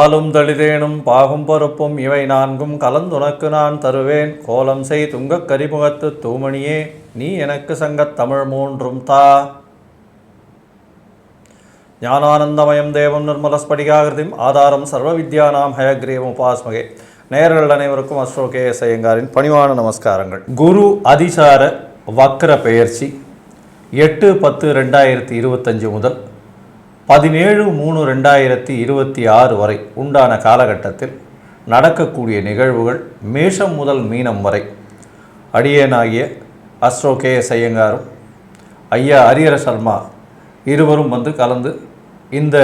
பாலும் தளிதேனும் பாகும் பருப்பும் இவை நான்கும் கலந்துனக்கு நான் தருவேன். கோலம் செய் துங்கக் கரிமுகத்து தூமணியே நீ எனக்கு சங்கத் தமிழ் மூன்றும் தா. ஞானானந்தமயம் தேவம் நிர்மலஸ்படிகாகிருதிம் ஆதாரம் சர்வ வித்யானாம் ஹயக்ரீவம் உபாஸ்மகே. நேயர்கள் அனைவருக்கும் அஸ்ரோ கே எஸ் ஐயங்காரின் பணிவான நமஸ்காரங்கள். குரு அதிசார வக்ர பெயர்ச்சி எட்டு பத்து ரெண்டாயிரத்தி இருபத்தஞ்சு முதல் பதினேழு மூணு ரெண்டாயிரத்தி இருபத்தி ஆறு வரை உண்டான காலகட்டத்தில் நடக்கக்கூடிய நிகழ்வுகள் மேஷம் முதல் மீனம் வரை. அடியேனாகிய அஸ்ரோ கே எஸ் ஐயங்காரும் ஐயா ஹரிஹர சர்மா இருவரும் வந்து கலந்து இந்த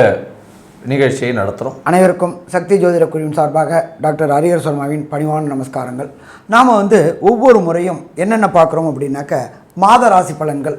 நிகழ்ச்சியை நடத்துகிறோம் அனைவருக்கும் சக்தி ஜோதிட குழுவின் சார்பாக டாக்டர் ஹரிஹர் சர்மாவின் பணிவான நமஸ்காரங்கள். நாம் வந்து ஒவ்வொரு முறையும் என்னென்ன பார்க்குறோம் அப்படின்னாக்க மாத ராசி பலன்கள்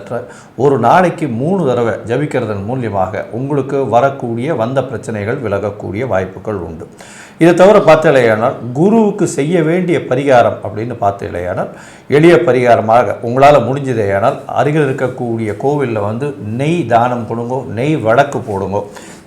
மந்திரத்தை ஒரு நாளைக்கு மூணு தடவை ஜபிக்கிறதன் மூலியமாக உங்களுக்கு வரக்கூடிய வந்த பிரச்சனைகள் விலகக்கூடிய வாய்ப்புகள் உண்டு. இதை தவிர பார்த்தலையானால் குருவுக்கு செய்ய வேண்டிய பரிகாரம் அப்படின்னு பார்த்தலையானால் எளிய பரிகாரமாக உங்களால் முடிஞ்சதேயானால் அருகில் இருக்கக்கூடிய கோவிலில் வந்து நெய் தானம் கொடுங்கோ நெய் வழக்கு போடுங்கோ.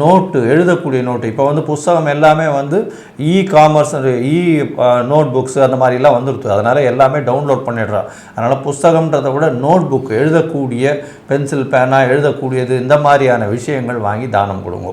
நோட்டு எழுதக்கூடிய நோட்டு. இப்போ வந்து புஸ்தகம் எல்லாமே வந்து e commerce e note books அந்த மாதிரிலாம் வந்துடுது அதனால் எல்லாமே டவுன்லோட் பண்ணிடுறான் அதனால் புஸ்தகம்ன்றதை விட நோட் புக் எழுதக்கூடிய பென்சில் பேனா எழுதக்கூடியது இந்த மாதிரியான விஷயங்கள் வாங்கி தானம் கொடுங்க.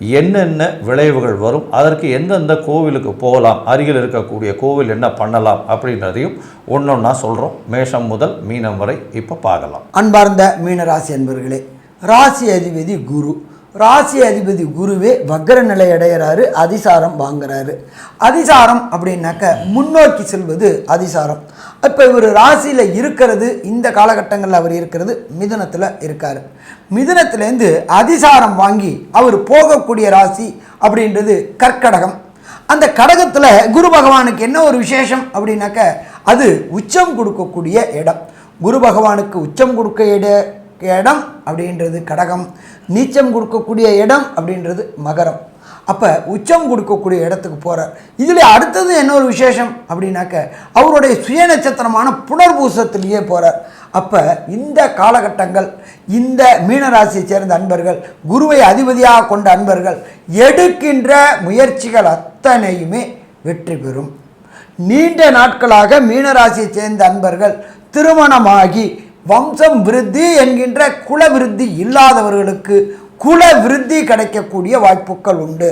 என்னென்ன விளைவுகள் வரும் அதற்கு எந்தெந்த கோவிலுக்கு போகலாம் அருகில் இருக்கக்கூடிய கோவில் என்ன பண்ணலாம் அப்படின்றதையும் ஒன்றொன்னா சொல்கிறோம் மேஷம் முதல் மீனம் வரை இப்போ பார்க்கலாம். அன்பார்ந்த மீனராசி அன்பர்களே ராசி அதிபதி குரு. ராசி அதிபதி குருவே வக்ர நிலை அடைகிறாரு அதிசாரம் வாங்குறாரு. அதிசாரம் அப்படின்னாக்க முன்னோக்கி செல்வது அதிசாரம். இப்போ இவர் ராசியில் இருக்கிறது இந்த காலகட்டங்களில் அவர் இருக்கிறது மிதுனத்தில் இருக்கார். மிதுனத்திலேருந்து அதிசாரம் வாங்கி அவர் போகக்கூடிய ராசி அப்படின்றது கற்கடகம் அந்த கடகத்தில் குரு பகவானுக்கு என்ன ஒரு விசேஷம் அப்படின்னாக்க அது உச்சம் கொடுக்கக்கூடிய இடம். குரு பகவானுக்கு உச்சம் கொடுக்க இட இடம் அப்படின்றது கடகம். நீச்சம் கொடுக்கக்கூடிய இடம் அப்படின்றது மகரம். அப்போ உச்சம் கொடுக்கக்கூடிய இடத்துக்கு போகிறார் இதில் அடுத்தது என்ன ஒரு விசேஷம் அப்படின்னாக்க அவருடைய சுய நட்சத்திரமான புனர்பூசத்திலேயே போகிறார் அப்போ இந்த காலகட்டங்கள் இந்த மீனராசியை சேர்ந்த அன்பர்கள் குருவை அதிபதியாக கொண்ட அன்பர்கள் எடுக்கின்ற முயற்சிகள் அத்தனையுமே வெற்றி பெறும். நீண்ட நாட்களாக மீனராசியை சேர்ந்த அன்பர்கள் திருமணமாகி வம்சம் விருத்தி என்கின்ற குல விருத்தி இல்லாதவர்களுக்கு குல விருத்தி கிடைக்கக்கூடிய வாய்ப்புகள் உண்டு.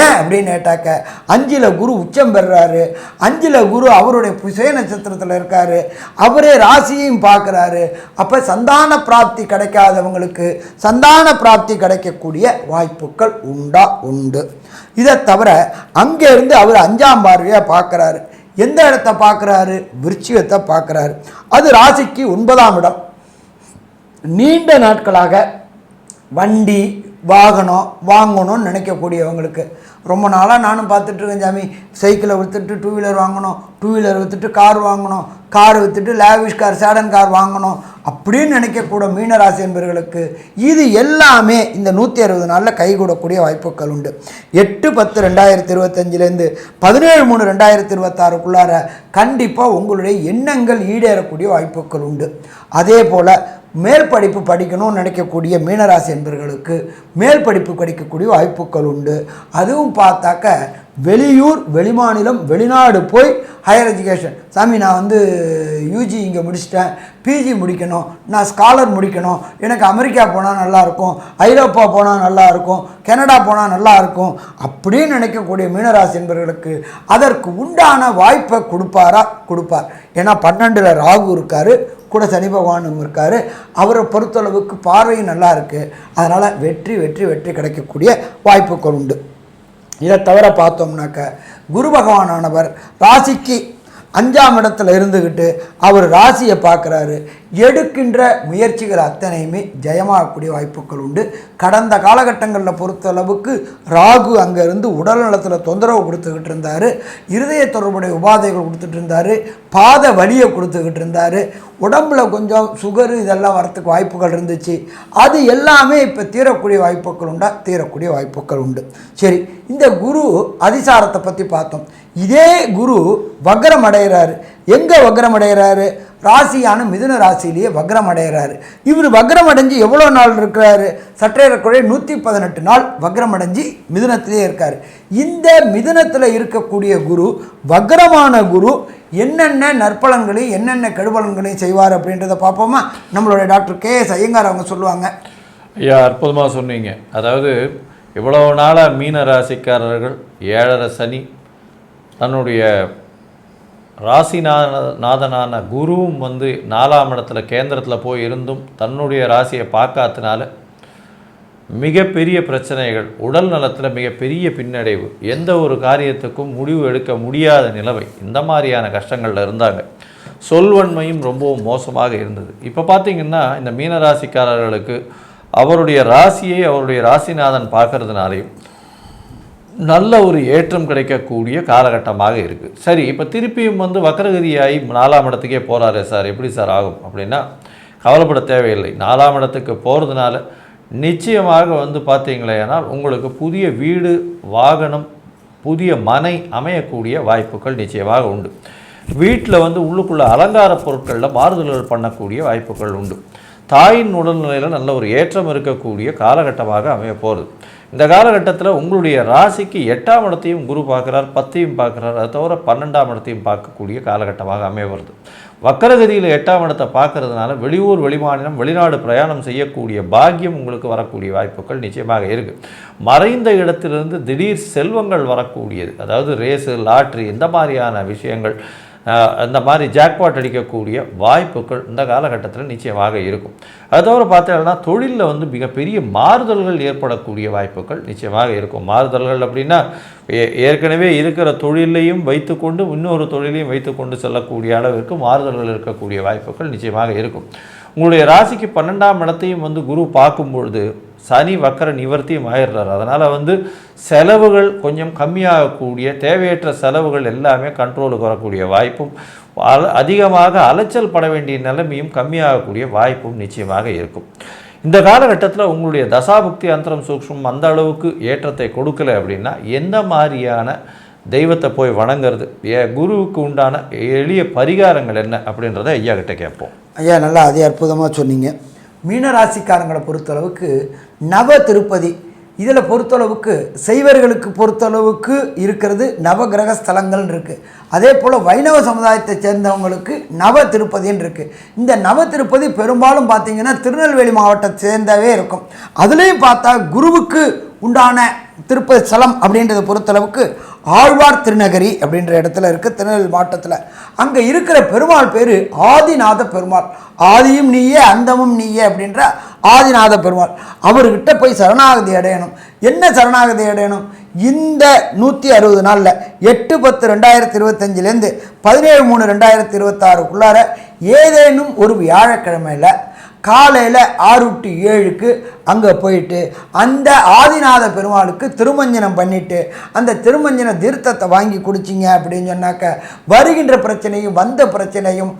ஏன் அப்படின்னு கேட்டாக்க அஞ்சில் குரு உச்சம் பெறுறாரு அஞ்சில் குரு அவருடைய புசை நட்சத்திரத்தில் இருக்காரு. அவரே ராசியையும் பார்க்குறாரு. அப்போ சந்தான பிராப்தி கிடைக்காதவங்களுக்கு சந்தான பிராப்தி கிடைக்கக்கூடிய வாய்ப்புகள் உண்டா? உண்டு. இதை தவிர அங்கேருந்து அவர் அஞ்சாம் பார்வையாக பார்க்குறாரு. எந்த இடத்த பார்க்குறாரு? விருச்சிகத்தை பார்க்குறாரு. அது ராசிக்கு ஒன்பதாம் இடம். நீண்ட நாட்களாக வண்டி வாகனம் வாங்கணும்னு நினைக்கக்கூடியவங்களுக்கு. ரொம்ப நாளாக நானும் பார்த்துட்ருக்கேன் சாமி. சைக்கிளை விற்றுட்டு டூ வீலர் வாங்கணும் டூ வீலர் விற்றுட்டு கார் வாங்கணும் கார் விற்றுட்டு லேவிஷ் கார் சேடன் கார் வாங்கணும் அப்படின்னு நினைக்கக்கூடிய மீனராசி என்பவர்களுக்கு இது எல்லாமே இந்த நூற்றி அறுபது நாளில் கைகூடக்கூடிய வாய்ப்புகள் உண்டு. எட்டு பத்து ரெண்டாயிரத்தி இருபத்தஞ்சிலேருந்து பதினேழு மூணு ரெண்டாயிரத்தி இருபத்தாறுக்குள்ளார கண்டிப்பாக உங்களுடைய எண்ணங்கள் ஈடேறக்கூடிய வாய்ப்புகள் உண்டு. அதே போல் மேல் படிப்பு படிக்கணும்னு நினைக்கக்கூடிய மீனராசி என்பவர்களுக்கு மேல் படிப்பு படிக்கக்கூடிய வாய்ப்புகள் உண்டு. அதுவும் பார்த்தாக்க வெளியூர் வெளிமாநிலம் வெளிநாடு போய் ஹையர் எஜுகேஷன் சாமி நான் வந்து யூஜி இங்கே முடிச்சிட்டேன். பிஜி முடிக்கணும். நான் ஸ்காலர் முடிக்கணும். எனக்கு அமெரிக்கா போனால் நல்லாயிருக்கும் ஐரோப்பா போனால் நல்லாயிருக்கும் கனடா போனால் நல்லாயிருக்கும் அப்படின்னு நினைக்கக்கூடிய மீனராசி என்பவர்களுக்கு அதற்கு உண்டான வாய்ப்பை கொடுப்பாரா? கொடுப்பார். ஏன்னா பன்னெண்டில் ராகு இருக்கார். கூட சனி பகவானும் இருக்கார். அவரை பொறுத்தளவுக்கு பார்வையும் நல்லா இருக்குது அதனால் வெற்றி வெற்றி வெற்றி கிடைக்கக்கூடிய வாய்ப்புகள் உண்டு. இதை தவிர பார்த்தோம்னாக்க குரு பகவானானவர் ராசிக்கு அஞ்சாம் இடத்துல இருந்துக்கிட்டு அவர் ராசியை பார்க்குறாரு. எடுக்கின்ற முயற்சிகள் அத்தனையுமே ஜெயமாகக்கூடிய வாய்ப்புகள் உண்டு. கடந்த காலகட்டங்களில் பொறுத்தளவுக்கு ராகு அங்கேருந்து உடல் நலத்தில் தொந்தரவு கொடுத்துக்கிட்டு இருந்தார். இருதய தொடர்புடைய உபாதைகள் கொடுத்துட்டு இருந்தார். பாத வலியை கொடுத்துக்கிட்டு இருந்தார். உடம்புல கொஞ்சம் சுகரு இதெல்லாம் வரத்துக்கு வாய்ப்புகள் இருந்துச்சு. அது எல்லாமே இப்போ தீரக்கூடிய வாய்ப்புகள் உண்டா? தீரக்கூடிய வாய்ப்புகள் உண்டு. சரி இந்த குரு அதிசாரத்தை பற்றி பார்த்தோம். இதே குரு வக்ரம் அடைகிறாரு எங்கே வக்ரம் அடைகிறாரு ராசியான மிதுன ராசியிலேயே வக்ரம் அடைகிறாரு இவர் வக்ரம் அடைஞ்சு எவ்வளோ நாள் இருக்கிறாரு? சற்றேறக்குறைய நூற்றி பதினெட்டு நாள் வக்ரம் அடைஞ்சு மிதுனத்திலே இருக்கார். இந்த மிதுனத்தில் இருக்கக்கூடிய குரு வக்ரமான குரு என்னென்ன நற்பலன்களையும் என்னென்ன கெடுபலன்களையும் செய்வார் அப்படின்றத பார்ப்போமா? நம்மளுடைய டாக்டர் கே எஸ் ஐயங்கார் அவங்க சொல்லுவாங்க. ஐயா அற்புதமாக சொன்னீங்க. அதாவது இவ்வளவு நாளாக மீன ராசிக்காரர்கள் ஏழரை சனி தன்னுடைய ராசிநாதநாதனான குருவும் வந்து நாலாம் இடத்துல கேந்திரத்தில் போய் இருந்தும் தன்னுடைய ராசியை பார்க்காதனால மிகப்பெரிய பிரச்சனைகள் உடல் நலத்தில் மிகப்பெரிய பின்னடைவு எந்த ஒரு காரியத்துக்கும் முடிவு எடுக்க முடியாத நிலைமை இந்த மாதிரியான கஷ்டங்களில் இருந்தாங்க. சொல்வன்மையும் ரொம்பவும் மோசமாக இருந்தது. இப்போ பார்த்தீங்கன்னா இந்த மீனராசிக்காரர்களுக்கு அவருடைய ராசியை அவருடைய ராசிநாதன் பார்க்கறதுனாலையும் நல்ல ஒரு ஏற்றம் கிடைக்கக்கூடிய காலகட்டமாக இருக்குது சரி இப்போ திருப்பியும் வந்து வக்கரகதியாகி நாலாம் இடத்துக்கே போகிறாரே சார். எப்படி சார் ஆகும்? அப்படின்னா கவலைப்பட தேவையில்லை. நாலாம் இடத்துக்கு போகிறதுனால நிச்சயமாக வந்து பார்த்தீங்களேனால் உங்களுக்கு புதிய வீடு வாகனம் புதிய மனை அமையக்கூடிய வாய்ப்புகள் நிச்சயமாக உண்டு. வீட்டில் வந்து உள்ளுக்குள்ள அலங்கார பொருட்களில் மாறுதல்கள் பண்ணக்கூடிய வாய்ப்புகள் உண்டு. தாயின் உடல்நிலையில் நல்ல ஒரு ஏற்றம் இருக்கக்கூடிய காலகட்டமாக அமைய போகிறது இந்த காலகட்டத்தில் உங்களுடைய ராசிக்கு எட்டாம் இடத்தையும் குரு பார்க்குறார் பத்தையும் பார்க்குறார். அதை தவிர பன்னெண்டாம் இடத்தையும் பார்க்கக்கூடிய காலகட்டமாக அமைய வருது. வக்கரகதியில் எட்டாம் இடத்தை பார்க்கறதுனால வெளியூர் வெளிமாநிலம் வெளிநாடு பிரயாணம் செய்யக்கூடிய பாக்கியம் உங்களுக்கு வரக்கூடிய வாய்ப்புகள் நிச்சயமாக இருக்குது மறைந்த இடத்திலிருந்து திடீர் செல்வங்கள் வரக்கூடியது. அதாவது ரேஸு லாட்ரி இந்த மாதிரியான விஷயங்கள் இந்த மாதிரி ஜாக்பாட் அடிக்கக்கூடிய வாய்ப்புகள் இந்த காலகட்டத்தில் நிச்சயமாக இருக்கும். அது தவிர பார்த்தீங்கன்னா தொழிலில் வந்து மிகப்பெரிய மாறுதல்கள் ஏற்படக்கூடிய வாய்ப்புகள் நிச்சயமாக இருக்கும். மாறுதல்கள் அப்படின்னா ஏ- ஏற்கனவே இருக்கிற தொழிலையும் வைத்துக்கொண்டு இன்னொரு தொழிலையும் வைத்துக்கொண்டு செல்லக்கூடிய அளவிற்கு மாறுதல்கள் இருக்கக்கூடிய வாய்ப்புகள் நிச்சயமாக இருக்கும். உங்களுடைய ராசிக்கு பன்னெண்டாம் இடத்தையும் வந்து குரு பார்க்கும் பொழுது சனி வக்கர நிவர்த்தியும் ஆயிடுறாரு. அதனால் வந்து செலவுகள் கொஞ்சம் கம்மியாகக்கூடிய தேவையற்ற செலவுகள் எல்லாமே கண்ட்ரோலுக்கு வரக்கூடிய வாய்ப்பும் அதிகமாக அலைச்சல் பட வேண்டிய நிலைமையும் கம்மியாகக்கூடிய வாய்ப்பும் நிச்சயமாக இருக்கும். இந்த காலகட்டத்தில் உங்களுடைய தசாபுக்தி அந்தரம் சூக்ஷம் அந்த அளவுக்கு ஏற்றத்தை கொடுக்கல அப்படின்னா எந்த மாதிரியான தெய்வத்தை போய் வணங்குறது? ஏ குருவுக்கு உண்டான எளிய பரிகாரங்கள் என்ன அப்படின்றத ஐயா கிட்ட கேட்போம். ஐயா நல்லா அதே அற்புதமாக சொன்னீங்க. மீனராசிக்காரங்களை பொறுத்தளவுக்கு நவ திருப்பதி. இதில் பொறுத்தளவுக்கு செய்வர்களுக்கு பொறுத்தளவுக்கு இருக்கிறது நவகிரக ஸ்தலங்கள்னு இருக்குது அதே போல் வைணவ சமுதாயத்தை சேர்ந்தவங்களுக்கு நவ திருப்பதின்னு இருக்குது இந்த நவ திருப்பதி பெரும்பாலும் பார்த்தீங்கன்னா திருநெல்வேலி மாவட்டத்தை சேர்ந்தவே இருக்கும். அதுலேயும் பார்த்தா குருவுக்கு உண்டான திருப்பதி ஸ்தலம் அப்படின்றத பொறுத்தளவுக்கு ஆழ்வார் திருநகரி அப்படின்ற இடத்துல இருக்குது திருநெல்வேலி மாவட்டத்தில். அங்கே இருக்கிற பெருமாள் பேர் ஆதிநாத பெருமாள். ஆதியும் நீயே அந்தமும் நீயே அப்படின்ற ஆதிநாத பெருமாள். அவர்கிட்ட போய் சரணாகதி அடையணும். என்ன சரணாகதி அடையணும்? இந்த நூற்றி அறுபது நாளில் எட்டு பத்து ரெண்டாயிரத்தி இருபத்தஞ்சிலேருந்து பதினேழு மூணு ரெண்டாயிரத்தி இருபத்தாறுக்குள்ளார ஏதேனும் ஒரு வியாழக்கிழமையில் காலையில் ஆறு டு ஏழுக்கு அங்கே போயிட்டு அந்த ஆதிநாத பெருமாளுக்கு திருமஞ்சனம் பண்ணிவிட்டு அந்த திருமஞ்சன தீர்த்தத்தை வாங்கி குடிச்சிங்க அப்படின்னு சொன்னாக்க வருகின்ற பிரச்சனையும் வந்த பிரச்சனையும்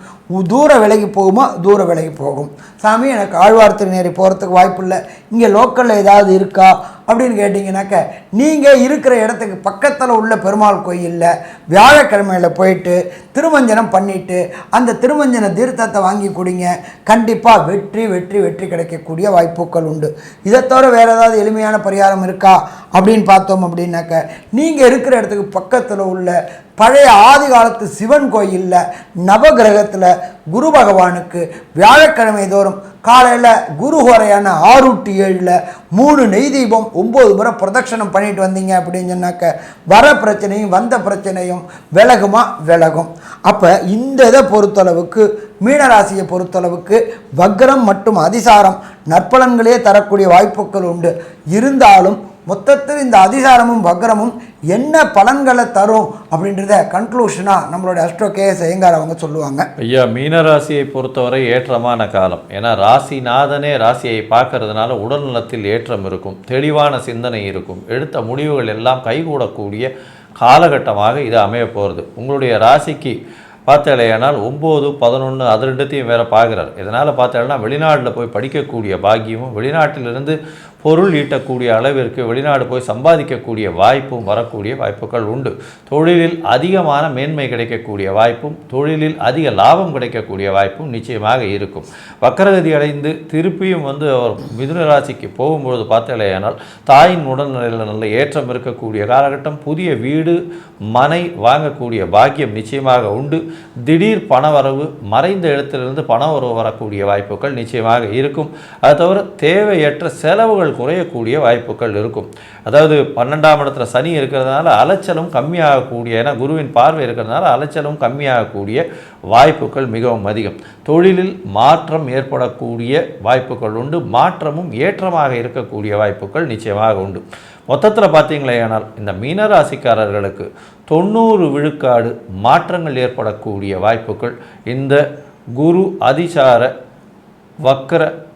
தூர விலகி போகுமா? தூர விலகி போகும். சாமி எனக்கு ஆழ்வார் திருநேரி போகிறதுக்கு வாய்ப்பு இல்லை இங்கே லோக்கலில் ஏதாவது இருக்கா? அப்படின்னு கேட்டிங்கனாக்க நீங்கள் இருக்கிற இடத்துக்கு பக்கத்தில் உள்ள பெருமாள் கோயிலில் வியாழக்கிழமையில் போயிட்டு திருமஞ்சனம் பண்ணிவிட்டு அந்த திருமஞ்சன தீர்த்தத்தை வாங்கி கொடுங்க. கண்டிப்பாக வெற்றி வெற்றி வெற்றி கிடைக்கக்கூடிய வாய்ப்புகள் உண்டு. இதை தவிர வேறு ஏதாவது எளிமையான பரிகாரம் இருக்கா? அப்படின்னு பார்த்தோம் அப்படின்னாக்க நீங்கள் இருக்கிற இடத்துக்கு பக்கத்தில் உள்ள பழைய ஆதி காலத்து சிவன் கோயிலில் நவகிரகத்தில் குரு பகவானுக்கு வியாழக்கிழமை தோறும் காலையில் குரு ஹோரையான ஆறு டு ஏழில் மூணு நெய் தீபம் ஒம்பது முறை பிரதட்சணம் பண்ணிட்டு வந்தீங்க அப்படின்னு சொன்னாக்க வர பிரச்சனையும் வந்த பிரச்சனையும் விலகுமா? விலகும். அப்போ இந்த இதை பொறுத்தளவுக்கு மீனராசியை பொறுத்தளவுக்கு வக்ரம் மற்றும் அதிசாரம் நற்பலன்களே தரக்கூடிய வாய்ப்புகள் உண்டு. இருந்தாலும் மொத்தத்தில் இந்த அதிகாரமும் வக்ரமும் என்ன பலன்களை தரும் அப்படின்றத கன்க்ளூஷனாக நம்மளுடைய அஸ்ட்ரோ கேஎஸ் ஐயங்கார் அவங்க சொல்லுவாங்க. ஐயா மீனராசியை பொறுத்தவரை ஏற்றமான காலம். ஏன்னா ராசிநாதனே ராசியை பார்க்கறதுனால உடல்நலத்தில் ஏற்றம் இருக்கும் தெளிவான சிந்தனை இருக்கும். எடுத்த முடிவுகள் எல்லாம் கைகூடக்கூடிய காலகட்டமாக இது அமைய போகிறது உங்களுடைய ராசிக்கு பார்த்தாலேயானால் ஒம்பது பதினொன்று அது ரெண்டுத்தையும் வேறு பார்க்குறார். இதனால் பார்த்தாலேனா வெளிநாட்டில் போய் படிக்கக்கூடிய பாக்கியமும் வெளிநாட்டிலிருந்து பொருள் ஈட்டக்கூடிய அளவிற்கு வெளிநாடு போய் சம்பாதிக்கக்கூடிய வாய்ப்பும் வரக்கூடிய வாய்ப்புகள் உண்டு. தொழிலில் அதிகமான மேன்மை கிடைக்கக்கூடிய வாய்ப்பும் தொழிலில் அதிக லாபம் கிடைக்கக்கூடிய வாய்ப்பும் நிச்சயமாக இருக்கும். வக்கரகதி அடைந்து திருப்பியும் வந்து அவர் மிதுன ராசிக்கு போகும்பொழுது பார்த்தாலேயானால் தாயின் உடல்நிலையில் நல்ல ஏற்றம் இருக்கக்கூடிய காலகட்டம் புதிய வீடு மனை வாங்கக்கூடிய பாக்கியம் நிச்சயமாக உண்டு. திடீர் பணவரவு மறைந்த இடத்திலிருந்து பணவரவு வரக்கூடிய வாய்ப்புகள் நிச்சயமாக இருக்கும். அது தவிர தேவையற்ற செலவுகள் குறையக்கூடிய வாய்ப்புகள் இருக்கும். அதாவது பன்னெண்டாம் இடத்துல சனி இருக்கிறதுனால அலைச்சலும் கம்மியாகக்கூடிய ஏன்னா குருவின் பார்வை இருக்கிறதுனால அலைச்சலும் கம்மியாகக்கூடிய வாய்ப்புகள் மிகவும் அதிகம். தொழிலில் மாற்றம் ஏற்படக்கூடிய வாய்ப்புகள் உண்டு. மாற்றமும் ஏற்றமாக இருக்கக்கூடிய வாய்ப்புகள் நிச்சயமாக உண்டு. மொத்தத்தில் பார்த்தீங்களேயானால் இந்த மீனராசிக்காரர்களுக்கு தொண்ணூறு விழுக்காடு மாற்றங்கள் ஏற்படக்கூடிய வாய்ப்புகள். இந்த குரு அதிசார வக்கர